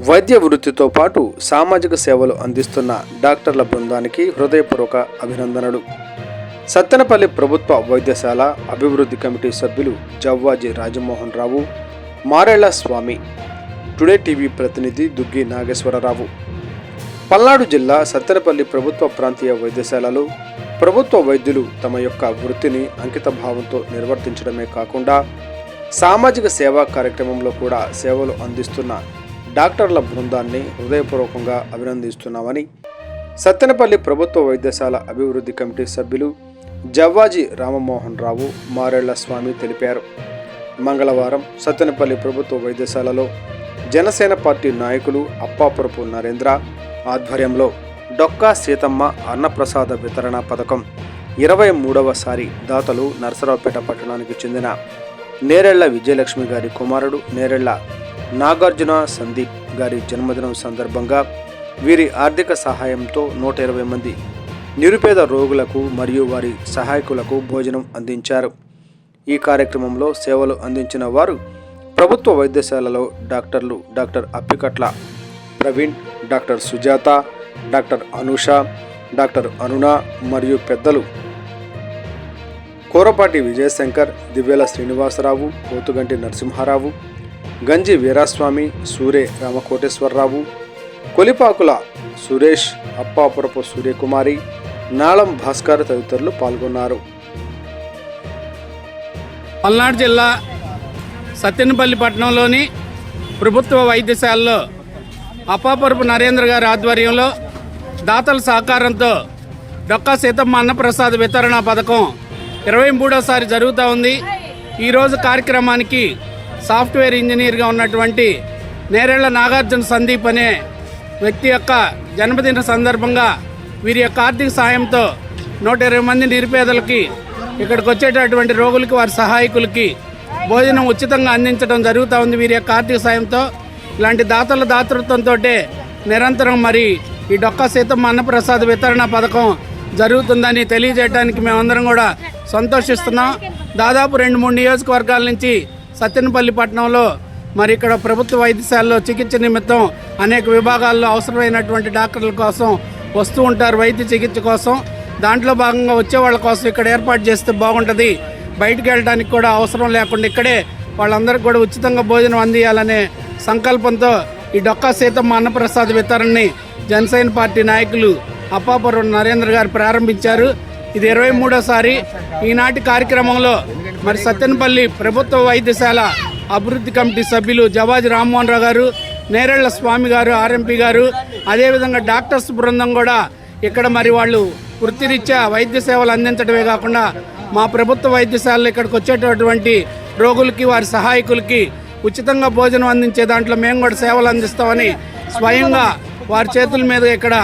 వైద్య వృత్తితో పాటు సామాజిక సేవలు అందిస్తున్న డాక్టర్ల బృందానికి హృదయపూర్వక అభినందనలు. సత్తెనపల్లి ప్రభుత్వ వైద్యశాల అభివృద్ధి కమిటీ సభ్యులు జవ్వాజీ రాజమోహన్ రావు మారేళ్ళ స్వామి టుడే టీవీ ప్రతినిధి దుగ్గి నాగేశ్వరరావు. పల్నాడు జిల్లా సత్తెనపల్లి ప్రభుత్వ ప్రాంతీయ వైద్యశాలలో ప్రభుత్వ వైద్యులు తమ యొక్క వృత్తిని అంకిత భావంతో నిర్వర్తించడమే కాకుండా సామాజిక సేవా కార్యక్రమంలో కూడా సేవలు అందిస్తున్న డాక్టర్ల బృందాన్ని హృదయపూర్వకంగా అభినందిస్తున్నామని సత్తెనపల్లి ప్రభుత్వ వైద్యశాల అభివృద్ధి కమిటీ సభ్యులు జవ్వాజీ రామమోహన్ రావు మారేళ్ళ స్వామి తెలిపారు. మంగళవారం సత్తెనపల్లి ప్రభుత్వ వైద్యశాలలో జనసేన పార్టీ నాయకులు అప్పాపురపు నరేంద్ర ఆధ్వర్యంలో డొక్కా సీతమ్మ అన్నప్రసాద వితరణ పథకం ఇరవై మూడవసారి దాతలు నరసరావుపేట పట్టణానికి చెందిన నేరెళ్ళ విజయలక్ష్మి గారి కుమారుడు నేరెళ్ళ నాగార్జున సందీప్ గారి జన్మదినం సందర్భంగా వీరి ఆర్థిక సహాయంతో నూట ఇరవై మంది నిరుపేద రోగులకు మరియు వారి సహాయకులకు భోజనం అందించారు. ఈ కార్యక్రమంలో సేవలు అందించిన వారు ప్రభుత్వ వైద్యశాలలో డాక్టర్లు doctor Appikatla Praveen doctor Sujatha doctor Anusha doctor Aruna మరియు పెద్దలు కోరపాటి విజయశంకర్ దివ్యల శ్రీనివాసరావు పోతుగంటి నరసింహారావు గంజి వీరాస్వామి సూరే రామకోటేశ్వరరావు కొలిపాకుల సురేష్ అప్పాపురపు సూర్యకుమారి నాళం భాస్కర్ తదితరులు పాల్గొన్నారు. పల్నాడు జిల్లా సత్యనపల్లి పట్టణంలోని ప్రభుత్వ వైద్యశాలలో అప్పాపరపు నరేంద్ర గారి ఆధ్వర్యంలో దాతల సహకారంతో డొక్కా సీతమ్మ అన్నప్రసాద్ వితరణ పథకం ఇరవై మూడోసారి జరుగుతూ ఉంది. ఈరోజు కార్యక్రమానికి సాఫ్ట్వేర్ ఇంజనీర్గా ఉన్నటువంటి నేరేళ్ళ నాగార్జున సందీప్ అనే వ్యక్తి యొక్క జన్మదిన సందర్భంగా వీరి యొక్క ఆర్థిక సాయంతో నూట ఇరవై మంది నిరుపేదలకి ఇక్కడికి వచ్చేటటువంటి రోగులకి వారి సహాయకులకి భోజనం ఉచితంగా అందించడం జరుగుతూ ఉంది. వీరి యొక్క ఆర్థిక సాయంతో ఇలాంటి దాతల దాతృత్వంతో నిరంతరం మరి ఈ డొక్కా సీతమ్మ అన్నప్రసాద్ వితరణ పథకం జరుగుతుందని తెలియజేయడానికి మేమందరం కూడా సంతోషిస్తున్నాం. దాదాపు రెండు మూడు నియోజకవర్గాల నుంచి సత్యనపల్లి పట్టణంలో మరి ఇక్కడ ప్రభుత్వ వైద్యశాలలో చికిత్స నిమిత్తం అనేక విభాగాల్లో అవసరమైనటువంటి డాక్టర్ల కోసం వస్తూ ఉంటారు వైద్య చికిత్స కోసం. దాంట్లో భాగంగా వచ్చే వాళ్ళ కోసం ఇక్కడ ఏర్పాటు చేస్తే బాగుంటుంది. బయటికి వెళ్ళడానికి కూడా అవసరం లేకుండా ఇక్కడే వాళ్ళందరికీ కూడా ఉచితంగా భోజనం అందియాలనే సంకల్పంతో ఈ డొక్కా సీతమ్మ అన్నప్రసాద్ వితరణని జనసేన పార్టీ నాయకులు అప్పాపురం నరేంద్ర గారు ప్రారంభించారు. ఇది ఇరవై మూడోసారి. ఈనాటి కార్యక్రమంలో మరి సత్తెనపల్లి ప్రభుత్వ వైద్యశాల అభివృద్ధి కమిటీ సభ్యులు జవాజి రామ్మోహన్ రావు గారు నేరేళ్ళ స్వామి గారు ఆర్ఎంపీ గారు అదేవిధంగా డాక్టర్స్ బృందం కూడా ఇక్కడ మరి వాళ్ళు వృత్తిరీత్యా వైద్య సేవలు అందించడమే కాకుండా మా ప్రభుత్వ వైద్యశాలలో ఇక్కడికి వచ్చేటటువంటి రోగులకి వారి సహాయకులకి ఉచితంగా భోజనం అందించే దాంట్లో మేము కూడా సేవలు అందిస్తామని స్వయంగా వారి చేతుల మీద ఇక్కడ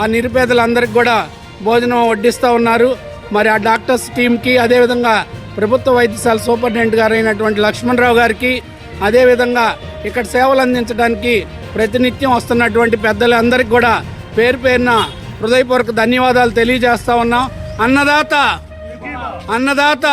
ఆ నిరుపేదలందరికీ కూడా భోజనం వడ్డిస్తూ ఉన్నారు. మరి ఆ డాక్టర్స్ టీంకి అదేవిధంగా ప్రభుత్వ వైద్యశాల సూపరింటెండెంట్ గారు అయినటువంటి లక్ష్మణరావు గారికి అదేవిధంగా ఇక్కడ సేవలు అందించడానికి ప్రతినిత్యం వస్తున్నటువంటి పెద్దలందరికీ కూడా పేరు పేరున హృదయపూర్వక ధన్యవాదాలు తెలియజేస్తా ఉన్నాం. అన్నదాత! అన్నదాత!